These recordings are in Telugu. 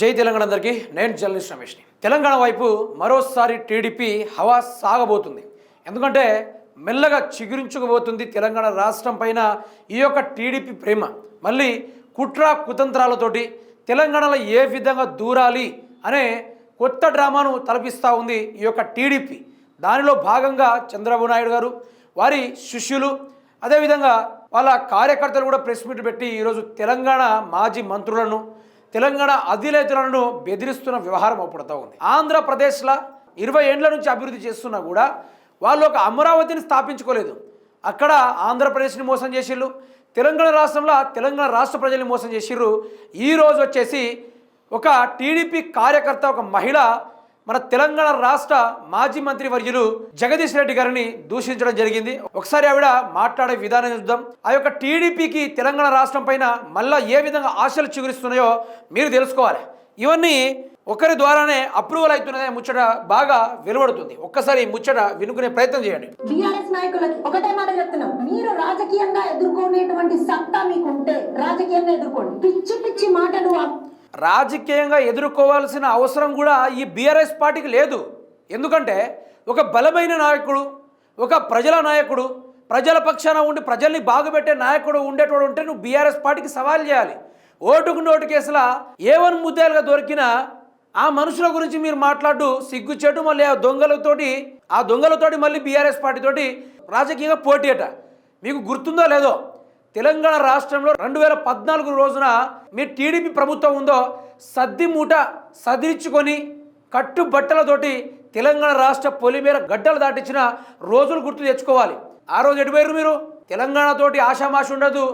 జై తెలంగాణ అందరికీ. నేను జర్నలిస్ట్ రమేష్ని. తెలంగాణ వైపు మరోసారి టీడీపీ హవా సాగబోతుంది. ఎందుకంటే మెల్లగా చిగురించుకుపోతుంది తెలంగాణ రాష్ట్రం పైన ఈ యొక్క టీడీపీ ప్రేమ. మళ్ళీ కుట్ర కుతంత్రాలతోటి తెలంగాణలో ఏ విధంగా దూరాలి అనే కొత్త డ్రామాను తలపిస్తూ ఉంది ఈ యొక్క టీడీపీ. దానిలో భాగంగా చంద్రబాబు నాయుడు గారు వారి శిష్యులు అదేవిధంగా వాళ్ళ కార్యకర్తలు కూడా ప్రెస్ మీట్ పెట్టి ఈరోజు తెలంగాణ మాజీ మంత్రులను తెలంగాణ అధినేతలను బెదిరిస్తున్న వ్యవహారం అప్పుడుతూ ఉంది. ఆంధ్రప్రదేశ్లో ఇరవై ఏండ్ల నుంచి అభివృద్ధి చేస్తున్నా కూడా వాళ్ళు ఒక అమరావతిని స్థాపించుకోలేదు. అక్కడ ఆంధ్రప్రదేశ్ని మోసం చేసిర్రు. తెలంగాణ రాష్ట్రంలో తెలంగాణ రాష్ట్ర ప్రజల్ని మోసం చేసిర్రు. ఈరోజు వచ్చేసి ఒక టీడీపీ కార్యకర్త ఒక మహిళ మన తెలంగాణ రాష్ట్ర మాజీ మంత్రి వర్యులు జగదీష్ రెడ్డి గారిని దూషించడం జరిగింది. ఒకసారి ఆవిడ మాట్లాడే విధానం చూద్దాం. ఆ యొక్క టీడీపీకి తెలంగాణ రాష్ట్రం పైన మళ్ళా ఏ విధంగా ఆశలు చిగురిస్తున్నాయో మీరు తెలుసుకోవాలి. ఇవన్నీ ఒకరి ద్వారానే అప్రూవల్ అవుతున్నదే ముచ్చట బాగా వెలువడుతుంది. ఒక్కసారి ముచ్చట వినుకునే ప్రయత్నం చేయండి. బీఆర్ఎస్ నాయకులకి ఒకటే మాట చెప్తున్నాం. మీరు రాజకీయంగా ఎదుర్కొనేటువంటి సత్తా మీకుంటే రాజకీయంగా ఎదుర్కోండి. పిచ్చి పిచ్చి మాటలు రాజకీయంగా ఎదుర్కోవాల్సిన అవసరం కూడా ఈ బీఆర్ఎస్ పార్టీకి లేదు. ఎందుకంటే ఒక బలమైన నాయకుడు ఒక ప్రజల నాయకుడు ప్రజల పక్షాన ఉండి ప్రజల్ని బాగుపెట్టే నాయకుడు ఉండేటోడు ఉంటే నువ్వు బీఆర్ఎస్ పార్టీకి సవాల్ చేయాలి. ఓటుకు నోటు కేసుల ఏవన్ ముద్దాలుగా దొరికినా ఆ మనుషుల గురించి మీరు మాట్లాడు సిగ్గుచెట్టు మళ్ళీ ఆ దొంగలతోటి ఆ దొంగలతోటి మళ్ళీ బీఆర్ఎస్ పార్టీతోటి రాజకీయంగా పోటీ అట. మీకు గుర్తుందో లేదో? తెలంగాణ రాష్ట్రంలో రెండు వేల పద్నాలుగు రోజున మీ టీడీపీ ప్రభుత్వం ఉందో సద్ది మూట సదిరించుకొని కట్టుబట్టలతోటి తెలంగాణ రాష్ట్ర పొలిమేర గడ్డలు దాటించిన రోజులు గుర్తు తెచ్చుకోవాలి. ఆ రోజు ఎటుపోయారు మీరు? తెలంగాణతోటి ఆషామాష ఉండదు.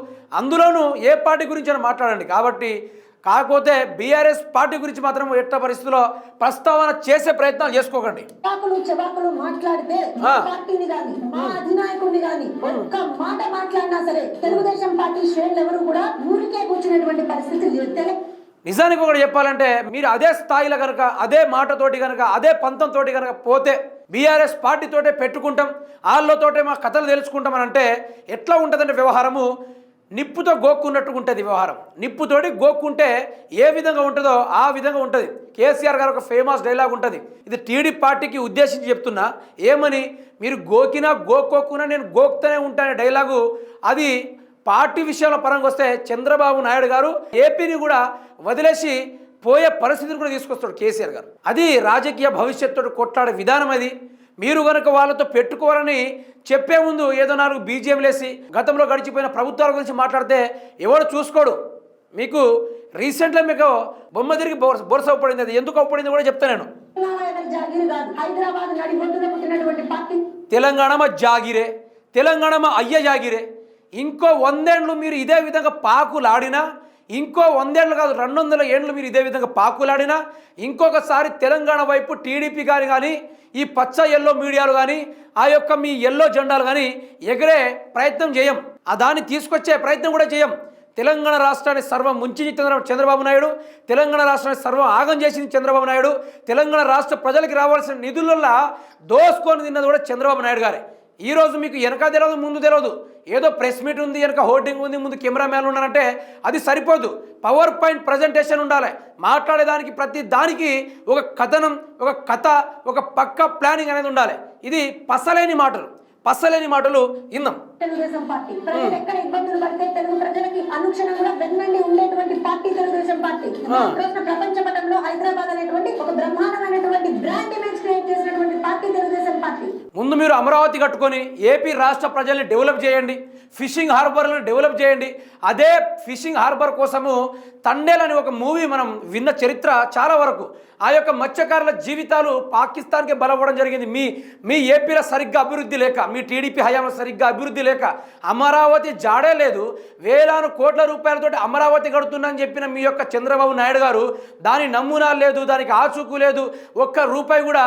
అందులోనూ ఏ పార్టీ గురించి అని మాట్లాడండి. కాబట్టి కాకపోతే బీఆర్ఎస్ పార్టీ గురించి మాత్రం ఎట్ట పరిస్థితుల్లో ప్రస్తావన చేసే ప్రయత్నాలు చేసుకోకండి. చెవాకులు చెవాకులు మాట్లాడితే మా పార్టీని గాని మా అధినాయకుడిని గాని ఒక్క మాట మాట్లాడినా సరే తెలుగుదేశం పార్టీ శ్రేణులు ఎవరు కూడా ఊరికే కూర్చునేటువంటి పరిస్థితి లేదు తెల- నిజానికి ఒకటి చెప్పాలంటే మీరు అదే స్థాయిలో కనుక అదే మాటతోటి కనుక అదే పంతంతోటి కనుక పోతే బీఆర్ఎస్ పార్టీతోటే పెట్టుకుంటాం వాళ్ళతోటే మా కథలు తెలుసుకుంటామని అంటే ఎట్లా ఉంటుందంటే వ్యవహారము? నిప్పుతో గోక్కున్నట్టు ఉంటుంది వ్యవహారం. నిప్పుతోటి గోక్కుంటే ఏ విధంగా ఉంటుందో ఆ విధంగా ఉంటుంది. కేసీఆర్ గారు ఒక ఫేమస్ డైలాగ్ ఉంటుంది. ఇది టీడీ పార్టీకి ఉద్దేశించి చెప్తున్నా. ఏమని? మీరు గోకినా గోక్కోకున్నా నేను గోక్తూనే ఉంటానే డైలాగు. అది పార్టీ విషయాల పరంగా వస్తే చంద్రబాబు నాయుడు గారు ఏపీని కూడా వదిలేసి పోయే పరిస్థితిని కూడా తీసుకొస్తాడు కేసీఆర్ గారు. అది రాజకీయ భవిష్యత్తు కొట్లాడే విధానం అది. మీరు కనుక వాళ్ళతో పెట్టుకోవాలని చెప్పే ముందు ఏదో నాలుగు బీజేం లేసి గతంలో గడిచిపోయిన ప్రభుత్వాల గురించి మాట్లాడితే ఎవడు చూసుకోడు. మీకు రీసెంట్గా మీకు బొమ్మ తిరిగి బొరస అవ్వబడింది అది. ఎందుకు అవ్వబడింది కూడా చెప్తాను నేను. తెలంగాణమ జాగిరే తెలంగాణమ అయ్య జాగిరే. ఇంకో వందేండ్లు మీరు ఇదే విధంగా పాకులాడినా ఇంకో వందేళ్ళు కాదు రెండు వందల ఏండ్లు మీరు ఇదే విధంగా పాకులాడినా ఇంకొకసారి తెలంగాణ వైపు టీడీపీ కానీ కానీ ఈ పచ్చ ఎల్లో మీడియాలు కానీ ఆ యొక్క మీ ఎల్లో జెండాలు కానీ ఎగిరే ప్రయత్నం చేయం. ఆ దాన్ని తీసుకొచ్చే ప్రయత్నం కూడా చేయం. తెలంగాణ రాష్ట్రాన్ని సర్వం ముంచింది చంద్రబాబు నాయుడు తెలంగాణ రాష్ట్రాన్ని సర్వం ఆగం చేసింది చంద్రబాబు నాయుడు తెలంగాణ రాష్ట్ర ప్రజలకి రావాల్సిన నిధులల్లో దోసుకొని తిన్నది కూడా చంద్రబాబు నాయుడు గారే. ఈరోజు మీకు వెనక తెలియదు ముందు తెలియదు ఏదో ప్రెస్ మీట్ ఉంది వెనక హోర్డింగ్ ఉంది ముందు కెమెరామ్యాన్ ఉన్నారంటే అది సరిపోదు. పవర్ పాయింట్ ప్రజెంటేషన్ ఉండాలి. మాట్లాడేదానికి ప్రతి దానికి ఒక కథనం ఒక కథ ఒక పక్క ప్లానింగ్ అనేది ఉండాలి. ఇది పసలేని మాటలు. పసలేని మాటలు ఇందాం తెలుగుదేశం పార్టీ. ప్రజలు ఎక్కడ ఇబ్బందులు పడితే తెలుగు ప్రజలకి అనుక్షణం కూడా వెన్నండి ఉండేటువంటి పార్టీ తెలుగుదేశం పార్టీ. రోజున ప్రపంచ పటంలో హైదరాబాద్ అనేటువంటి ఒక బ్రహ్మాండమైనటువంటి బ్రాండ్ ఇమేజ్ క్రియేట్ చేసినటువంటి పార్టీ తెలుగుదేశం పార్టీ. ముందు మీరు అమరావతి కట్టుకొని ఏపీ రాష్ట్ర ప్రజల్ని డెవలప్ చేయండి ఫిషింగ్ హార్బర్లను డెవలప్ చేయండి. అదే ఫిషింగ్ హార్బర్ కోసము తండేల్ అని ఒక మూవీ మనం విన్న చరిత్ర చాలా వరకు. ఆ యొక్క మత్స్యకారుల జీవితాలు పాకిస్తాన్కి బలపడడం జరిగింది. మీ మీ ఏపీలో సరిగ్గా అభివృద్ధి లేక మీ టీడీపీ హయాంలో సరిగ్గా అభివృద్ధి లేక అమరావతి జాడే లేదు. వేలాను కోట్ల రూపాయలతోటి అమరావతి కడుతుందని చెప్పిన మీ యొక్క చంద్రబాబు నాయుడు గారు దాని నమూనా లేదు దానికి ఆచూకు లేదు. ఒక్క రూపాయి కూడా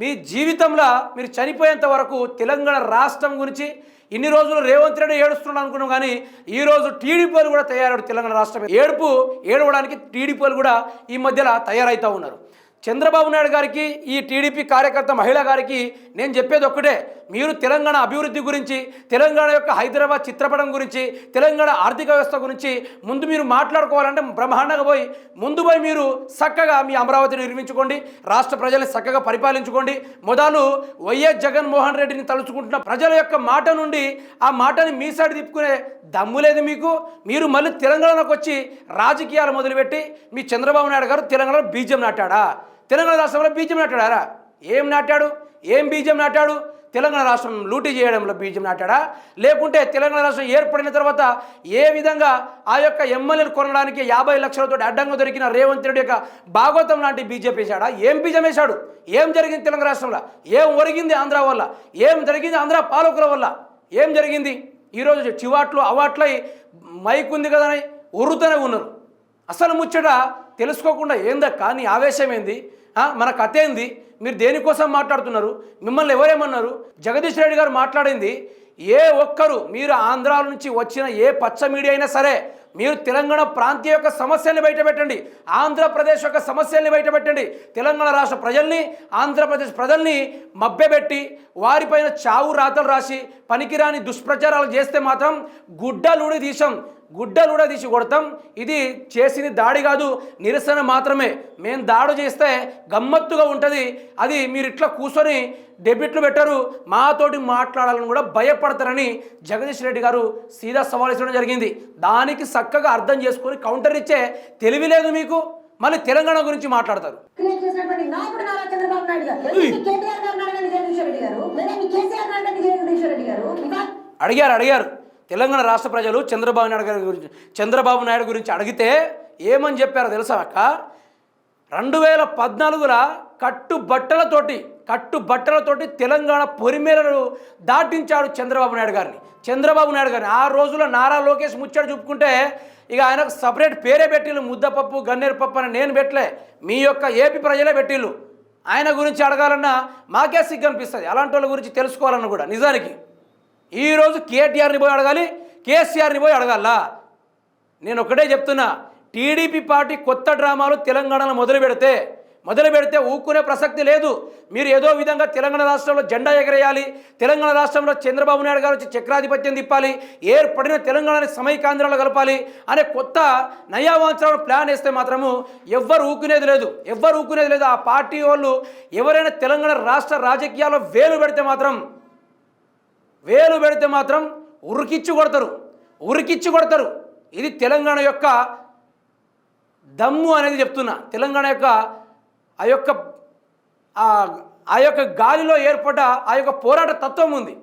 మీ జీవితంలో మీరు చనిపోయేంత వరకు తెలంగాణ రాష్ట్రం గురించి ఇన్ని రోజులు రేవంత్ రెడ్డి ఏడుస్తున్నాడు అనుకున్నాం కానీ ఈ రోజు టీడీపీలు కూడా తయారయ్యాడు తెలంగాణ రాష్ట్రం. ఏడుపు ఏడవడానికి టీడీపీలు కూడా ఈ మధ్యలో తయారవుతూ ఉన్నారు. చంద్రబాబు నాయుడు గారికి ఈ టీడీపీ కార్యకర్త మహిళ గారికి నేను చెప్పేది ఒక్కటే. మీరు తెలంగాణ అభివృద్ధి గురించి తెలంగాణ యొక్క హైదరాబాద్ చిత్రపటం గురించి తెలంగాణ ఆర్థిక వ్యవస్థ గురించి ముందు మీరు మాట్లాడుకోవాలంటే బ్రహ్మాండంగా పోయి ముందు పోయి మీరు చక్కగా మీ అమరావతిని నిర్మించుకోండి రాష్ట్ర ప్రజల్ని చక్కగా పరిపాలించుకోండి. మొదలు వైఎస్ జగన్మోహన్ రెడ్డిని తలుచుకుంటున్న ప్రజల యొక్క మాట నుండి ఆ మాటని మీ సైడ్ తిప్పుకునే దమ్ము లేదు మీకు. మీరు మళ్ళీ తెలంగాణలోకి వచ్చి రాజకీయాలు మొదలుపెట్టి మీ చంద్రబాబు నాయుడు గారు తెలంగాణలో బీజం నాటాడా? తెలంగాణ రాష్ట్రంలో బీజం నాటాడారా? ఏం నాటాడు? ఏం బీజం నాటాడు? తెలంగాణ రాష్ట్రం లూటీ చేయడంలో బీజం నాటాడా? లేకుంటే తెలంగాణ రాష్ట్రం ఏర్పడిన తర్వాత ఏ విధంగా ఆ యొక్క ఎమ్మెల్యేలు కొనడానికి యాభై లక్షలతో అడ్డంగా దొరికిన రేవంత్ రెడ్డి యొక్క భాగవతం లాంటి బీజేపీ వేశాడా? ఏం బీజం వేశాడు? ఏం జరిగింది తెలంగాణ రాష్ట్రంలో? ఏం ఒరిగింది ఆంధ్ర వల్ల? ఏం జరిగింది ఆంధ్ర పాలకుల వల్ల? ఏం జరిగింది? ఈరోజు చివాట్లు అవాట్లై మైక్ ఉంది కదని? ఉరుతూనే ఉన్నారు. అసలు ముచ్చట తెలుసుకోకుండా ఏందా కానీ ఆవేశం ఏంది? మన కథ ఏంది? మీరు దేనికోసం మాట్లాడుతున్నారు? మిమ్మల్ని ఎవరేమన్నారు? జగదీష్ రెడ్డి గారు మాట్లాడింది ఏ ఒక్కరు మీరు ఆంధ్రాల నుంచి వచ్చిన ఏ పచ్చ మీడియా అయినా సరే మీరు తెలంగాణ ప్రాంతీయ యొక్క సమస్యల్ని బయటపెట్టండి. ఆంధ్రప్రదేశ్ యొక్క సమస్యల్ని బయటపెట్టండి. తెలంగాణ రాష్ట్ర ప్రజల్ని ఆంధ్రప్రదేశ్ ప్రజల్ని మభ్యపెట్టి వారిపైన చావు రాతలు రాసి పనికిరాని దుష్ప్రచారాలు చేస్తే మాత్రం గుడ్డలుడి తీసాం గుడ్డలుడ తీసి కొడతాం. ఇది చేసింది దాడి కాదు నిరసన మాత్రమే. మేము దాడి చేస్తే గమ్మత్తుగా ఉంటుంది. అది మీరు ఇట్లా కూర్చొని డెబిట్లు పెట్టరు. మాతోటి మాట్లాడాలని కూడా భయపడతారని జగదీష్ రెడ్డి గారు సీదా సవాల్ ఇచ్చడం జరిగింది. దానికి చక్కగా అర్థం చేసుకొని కౌంటర్ ఇచ్చే తెలివి లేదు మీకు. మళ్ళీ తెలంగాణ గురించి మాట్లాడతారు. అడిగారు అడిగారు. తెలంగాణ రాష్ట్ర ప్రజలు చంద్రబాబు నాయుడు గారి గురించి చంద్రబాబు నాయుడు గురించి అడిగితే ఏమని చెప్పారో తెలుసా అక్క? రెండు వేల పద్నాలుగుల కట్టు బట్టలతోటి కట్టు బట్టలతోటి తెలంగాణ పొరిమేరలు దాటించాడు చంద్రబాబు నాయుడు గారిని. చంద్రబాబు నాయుడు గారిని. ఆ రోజుల్లో నారా లోకేష్ ముచ్చట చూపుకుంటే ఇక ఆయనకు సపరేట్ పేరే పెట్టిళ్ళు ముద్దపప్పు గన్నేరు పప్పు అని నేను పెట్టలే. మీ యొక్క ఏపీ ప్రజలే పెట్టిళ్ళు. ఆయన గురించి అడగాలన్నా మాకే సిగ్గు అనిపిస్తుంది. అలాంటి వాళ్ళ గురించి తెలుసుకోవాలన్నా కూడా నిజానికి. ఈరోజు కేటీఆర్ని పోయి అడగాలి కేసీఆర్ని పోయి అడగాలా. నేను ఒకటే చెప్తున్నా టీడీపీ పార్టీ కొత్త డ్రామాలు తెలంగాణలో మొదలు పెడితే మొదలు పెడితే ఊక్కునే ప్రసక్తి లేదు. మీరు ఏదో విధంగా తెలంగాణ రాష్ట్రంలో జెండా ఎగరేయాలి తెలంగాణ రాష్ట్రంలో చంద్రబాబు నాయుడు గారు వచ్చి చక్రాధిపత్యం తిప్పాలి ఏర్పడిన తెలంగాణని సమైకాంధ్రాలు కలపాలి అనే కొత్త నయావాంఛనాలు ప్లాన్ వేస్తే మాత్రము ఎవ్వరు ఊకునేది లేదు. ఎవ్వరు ఊకునేది లేదు. ఆ పార్టీ వాళ్ళు ఎవరైనా తెలంగాణ రాష్ట్ర రాజకీయాల్లో వేలు పెడితే మాత్రం వేలు పెడితే మాత్రం ఉరికిచ్చి కొడతారు. ఉరికిచ్చి కొడతారు. ఇది తెలంగాణ యొక్క దమ్ము అనేది చెప్తున్నా. తెలంగాణ యొక్క ఆ యొక్క ఆ- యొక్క గాలిలో ఏర్పడ్డ ఆ యొక్క పోరాట తత్వం ఉంది.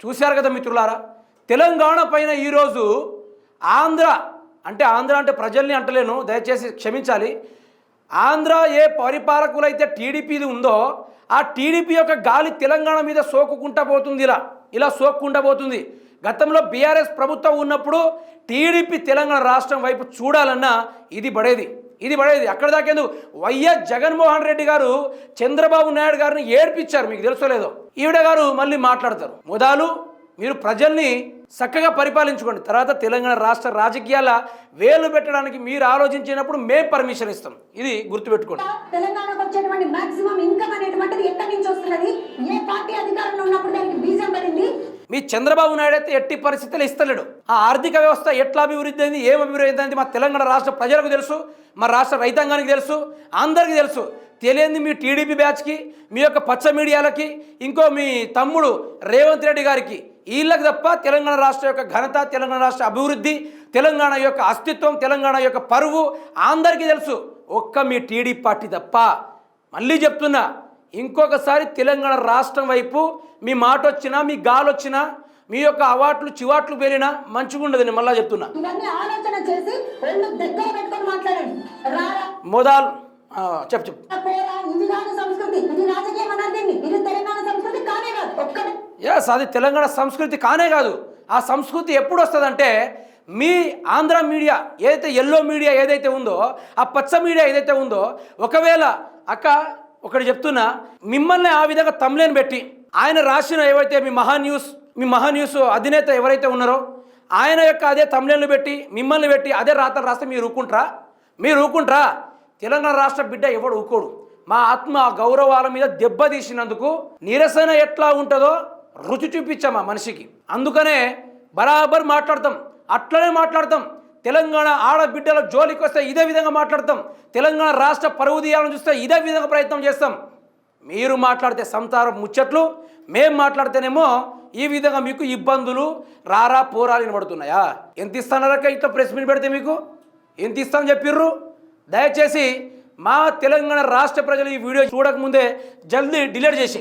చూశారు కదా మిత్రులారా తెలంగాణ పైన ఈరోజు ఆంధ్ర అంటే ఆంధ్ర అంటే ప్రజల్ని అంటలేను దయచేసి క్షమించాలి. ఆంధ్ర ఏ పరిపాలకులైతే టీడీపీది ఉందో ఆ టీడీపీ యొక్క గాలి తెలంగాణ మీద సోకుకుంటా పోతుంది ఇలా ఇలా సోక్కుంటా పోతుంది. గతంలో బీఆర్ఎస్ ప్రభుత్వం ఉన్నప్పుడు టీడీపీ తెలంగాణ రాష్ట్రం వైపు చూడాలన్నా ఇది పడేది. ఇది పడేది. అక్కడ దాకేందుకు వైఎస్ జగన్మోహన్ రెడ్డి గారు చంద్రబాబు నాయుడు గారిని ఏడ్పించారు మీకు తెలుసో లేదో? ఈవిడ గారు మళ్ళీ మాట్లాడతారు. మొదలు మీరు ప్రజల్ని చక్కగా పరిపాలించుకోండి. తర్వాత తెలంగాణ రాష్ట్ర రాజకీయాల వేలు పెట్టడానికి మీరు ఆలోచించినప్పుడు మేము పర్మిషన్ ఇస్తాం. ఇది గుర్తుపెట్టుకోండి. తెలంగాణకు వచ్చేటువంటి మాక్సిమం ఇన్కమ్ అనేటువంటిది ఎక్కడి నుంచి వస్తున్నది? ఏ పార్టీ అధికారంలో ఉన్నప్పుడు దానికి బీజం పడింది? మీ చంద్రబాబు నాయుడు అయితే ఎట్టి పరిస్థితులు ఇస్తలేడు. ఆ ఆర్థిక వ్యవస్థ ఎట్లా అభివృద్ధి అయింది ఏం అభివృద్ధి అయింది మా తెలంగాణ రాష్ట్ర ప్రజలకు తెలుసు మా రాష్ట్ర రైతాంగానికి తెలుసు అందరికీ తెలుసు. తెలియంది మీ టీడీపీ బ్యాచ్కి మీ యొక్క పచ్చ మీడియాలకి ఇంకో మీ తమ్ముడు రేవంత్ రెడ్డి గారికి. వీళ్ళకి తప్ప తెలంగాణ రాష్ట్ర యొక్క ఘనత తెలంగాణ రాష్ట్ర అభివృద్ధి తెలంగాణ యొక్క అస్తిత్వం తెలంగాణ యొక్క పరువు అందరికీ తెలుసు. ఒక్క మీ టీడీపీ పార్టీ తప్ప. మళ్ళీ చెప్తున్నా ఇంకొకసారి తెలంగాణ రాష్ట్రం వైపు మీ మాట వచ్చినా మీ గాలి వచ్చినా మీ యొక్క అవాట్లు చివాట్లు పేలినా మంచిగా ఉండదు నేను మళ్ళా చెప్తున్నా. మోదాలు చెప్పు చెప్పు. ఎస్ అది తెలంగాణ సంస్కృతి కానే కాదు. ఆ సంస్కృతి ఎప్పుడు వస్తుందంటే మీ ఆంధ్ర మీడియా ఏదైతే ఎల్లో మీడియా ఏదైతే ఉందో ఆ పచ్చ మీడియా ఏదైతే ఉందో ఒకవేళ అక్క ఒకటి చెప్తున్నా మిమ్మల్ని ఆ విధంగా తమ్లేని పెట్టి ఆయన రాసిన ఏవైతే మీ మహా న్యూస్ మీ మహా న్యూస్ అధినేత ఎవరైతే ఉన్నారో ఆయన యొక్క అదే తమ్లేన్లు పెట్టి మిమ్మల్ని పెట్టి అదే రాతలు రాస్తే మీరు ఊకుంటారా మీరు ఊకుంటారా తెలంగాణ రాష్ట్ర బిడ్డ ఎవడు ఊకోడు. మా ఆత్మ గౌరవాల మీద దెబ్బతీసినందుకు నిరసన ఎట్లా ఉంటుందో రుచి చూపించాం ఆ మనిషికి. అందుకనే బరాబర్ మాట్లాడతాం. అట్లనే మాట్లాడతాం. తెలంగాణ ఆడబిడ్డల జోలికి వస్తే ఇదే విధంగా మాట్లాడతాం. తెలంగాణ రాష్ట్ర పరువు తీయాలని చూస్తే ఇదే విధంగా ప్రయత్నం చేస్తాం. మీరు మాట్లాడితే సంతారం ముచ్చట్లు మేం మాట్లాడితేనేమో ఈ విధంగా మీకు ఇబ్బందులు రారా పోరా వినబడుతున్నాయా? ఎంత ఇస్తానరక్క ఇట్లా ప్రెస్ మీట్ పెడితే మీకు? ఎంత ఇస్తాను చెప్పిర్రు? దయచేసి మా తెలంగాణ రాష్ట్ర ప్రజలు ఈ వీడియో చూడకముందే జల్దీ డిలీట్ చేసి.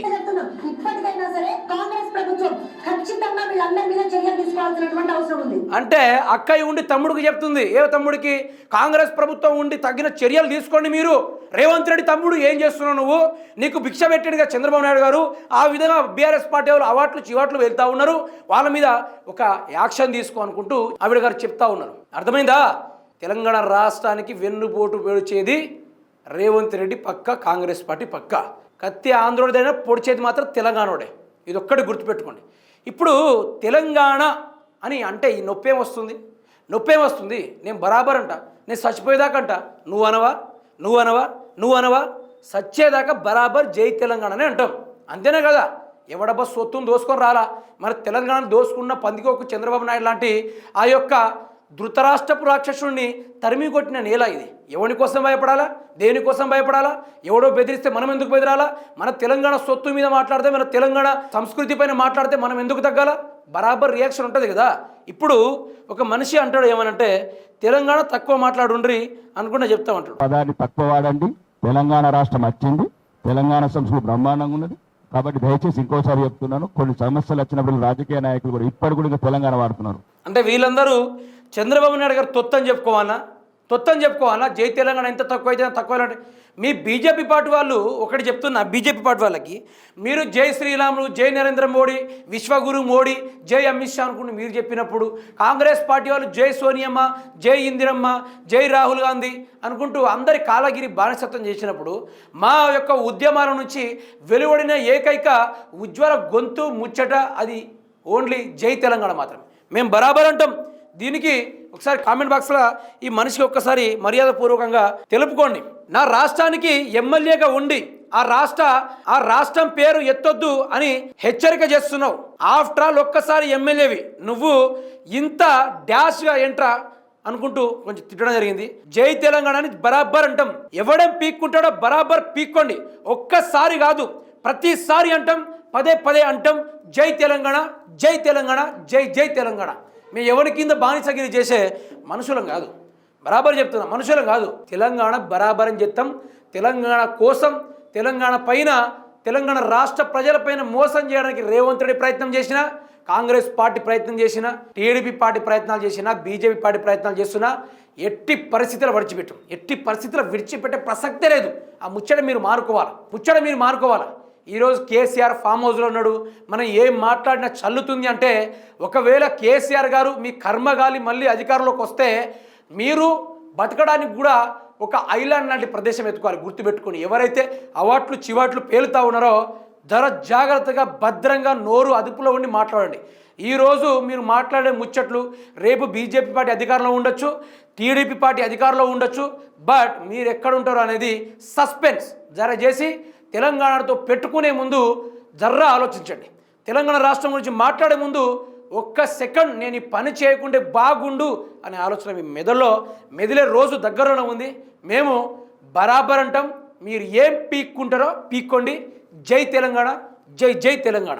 అంటే అక్కయ్య ఉండి తమ్ముడికి చెప్తుంది. ఏ తమ్ముడికి? కాంగ్రెస్ ప్రభుత్వం ఉండి తగిన చర్యలు తీసుకోండి మీరు. రేవంత్ రెడ్డి తమ్ముడు ఏం చేస్తున్నావు నువ్వు? నీకు భిక్ష పెట్టినగా చంద్రబాబు నాయుడు గారు. ఆ విధంగా బీఆర్ఎస్ పార్టీ వాళ్ళు అవాట్లు చివాట్లు వెళ్తా ఉన్నారు. వాళ్ళ మీద ఒక యాక్షన్ తీసుకో అనుకుంటూ ఆవిడ గారు చెప్తా ఉన్నారు. అర్థమైందా? తెలంగాణ రాష్ట్రానికి వెన్నుపోటు పొడిచేది రేవంత్ రెడ్డి పక్క కాంగ్రెస్ పార్టీ పక్క. కత్తి ఆంధ్రోడైనా పొడిచేది మాత్రం తెలంగాణోడే. ఇది ఒక్కటి గుర్తుపెట్టుకోండి. ఇప్పుడు తెలంగాణ అని అంటే ఈ నొప్పేం వస్తుంది? నొప్పేం వస్తుంది? నేను బరాబర్ అంట నేను చచ్చిపోయేదాకా అంట నువ్వు అనవా? నువ్వు అనవా? నువ్వు అనవా? సచ్చేదాకా బరాబర్ జై తెలంగాణనే అంటాం. అంతేనే కదా? ఎవడబ్బా సొత్తును దోసుకొని రాలా? మరి తెలంగాణ దోసుకున్న పందికొక చంద్రబాబు నాయుడు లాంటి ఆ యొక్క ధృతరాష్ట్రపు రాక్షసుడిని తరిమి కొట్టిన నేల ఇది. ఎవరి కోసం భయపడాలా? దేనికోసం భయపడాలా? ఎవడో బెదిరిస్తే మనం ఎందుకు బెదిరాలా? మన తెలంగాణ సొత్తు మీద మాట్లాడితే మన తెలంగాణ సంస్కృతి పైన మాట్లాడితే మనం ఎందుకు తగ్గాల? బరాబర్ రియాక్షన్ ఉంటుంది కదా. ఇప్పుడు ఒక మనిషి అంటాడు ఏమనంటే తెలంగాణ తక్కువ మాట్లాడుండ్రి అనుకుంటే చెప్తామంటాడు పదాన్ని తక్కువ వాడండి. తెలంగాణ రాష్ట్రం వచ్చింది తెలంగాణ సంస్కృతి బ్రహ్మాండంగా ఉన్నది. కాబట్టి దయచేసి ఇంకోసారి చెప్తున్నాను కొన్ని సమస్యలు వచ్చినప్పుడు రాజకీయ నాయకులు కూడా ఇప్పటి కూడా తెలంగాణ వాడుతున్నారు. అంటే వీళ్ళందరూ చంద్రబాబు నాయుడు గారు తొత్తని చెప్పుకోవాలా? తొత్తని చెప్పుకోవాలా? జై తెలంగాణ ఎంత తక్కువ అయితే తక్కువ అంటే మీ బీజేపీ పార్టీ వాళ్ళు ఒకటి చెప్తున్నా బీజేపీ పార్టీ వాళ్ళకి మీరు జై శ్రీరాములు జై నరేంద్ర మోడీ విశ్వగురు మోడీ జై అమిత్ షా అనుకుంటూ మీరు చెప్పినప్పుడు కాంగ్రెస్ పార్టీ వాళ్ళు జై సోనియమ్మ జై ఇందిరమ్మ జై రాహుల్ గాంధీ అనుకుంటూ అందరి కాలగిరి బానిసత్వం చేసినప్పుడు మా యొక్క ఉద్యమాల నుంచి వెలువడిన ఏకైక ఉజ్వల గొంతు ముచ్చట అది ఓన్లీ జై తెలంగాణ మాత్రమే. మేము బరాబర్ అంటాం. దీనికి ఒకసారి కామెంట్ బాక్స్లో ఈ మనిషికి ఒక్కసారి మర్యాదపూర్వకంగా తెలుపుకోండి. నా రాష్ట్రానికి ఎమ్మెల్యేగా ఉండి ఆ రాష్ట్ర ఆ రాష్ట్రం పేరు ఎత్తొద్దు అని హెచ్చరిక చేస్తున్నావు. ఆఫ్టర్ ఆల్ ఒక్కసారి ఎమ్మెల్యేవి నువ్వు ఇంత డాష్గా ఎంట్రా అనుకుంటూ కొంచెం తిట్టడం జరిగింది. జై తెలంగాణ అని బరాబర్ అంటాం. ఎవడం పీక్కుంటాడో బరాబర్ పీక్కోండి. ఒక్కసారి కాదు ప్రతిసారి అంటాం. పదే పదే అంటాం. జై తెలంగాణ జై తెలంగాణ జై జై తెలంగాణ. మేము ఎవరి కింద బానిసగిరి చేసే మనుషులం కాదు. బరాబర్ చెప్తున్నాం మనుషులం కాదు. తెలంగాణ బరాబరం చెప్తాం తెలంగాణ కోసం తెలంగాణ పైన తెలంగాణ రాష్ట్ర ప్రజలపైన మోసం చేయడానికి రేవంత్ రెడ్డి ప్రయత్నం చేసిన కాంగ్రెస్ పార్టీ ప్రయత్నం చేసిన టీడీపీ పార్టీ ప్రయత్నాలు చేసిన బీజేపీ పార్టీ ప్రయత్నాలు చేస్తున్నా ఎట్టి పరిస్థితులు విడిచిపెట్టు. ఎట్టి పరిస్థితులు విడిచిపెట్టే ప్రసక్తే లేదు. ఆ ముచ్చట మీరు మారుకోవాలి? ముచ్చట మీరు మారుకోవాలి? ఈరోజు కేసీఆర్ ఫామ్ హౌస్లో ఉన్నాడు. మనం ఏం మాట్లాడినా చల్లుతుంది అంటే ఒకవేళ కేసీఆర్ గారు మీ కర్మగాలి మళ్ళీ అధికారంలోకి వస్తే మీరు బతకడానికి కూడా ఒక ఐలాండ్ లాంటి ప్రదేశం ఎత్తుకోవాలి గుర్తుపెట్టుకొని. ఎవరైతే అవాట్లు చివాట్లు పేలుతా ఉన్నారో ధర జాగ్రత్తగా భద్రంగా నోరు అదుపులో ఉండి మాట్లాడండి. ఈరోజు మీరు మాట్లాడే ముచ్చట్లు రేపు బీజేపీ పార్టీ అధికారంలో ఉండొచ్చు టీడీపీ పార్టీ అధికారంలో ఉండొచ్చు బట్ మీరు ఎక్కడ ఉంటారు అనేది సస్పెన్స్. జర చేసి తెలంగాణతో పెట్టుకునే ముందు జర్రా ఆలోచించండి. తెలంగాణ రాష్ట్రం గురించి మాట్లాడే ముందు ఒక్క సెకండ్ నేను ఈ పని చేయకుంటే బాగుండు అనే ఆలోచన మీ మెదడులో మెదిలే రోజు దగ్గరలోనే ఉంది. మేము బరాబర్ అంటాం. మీరు ఏం పీక్కుంటారో పీక్కోండి. జై తెలంగాణ జై జై తెలంగాణ.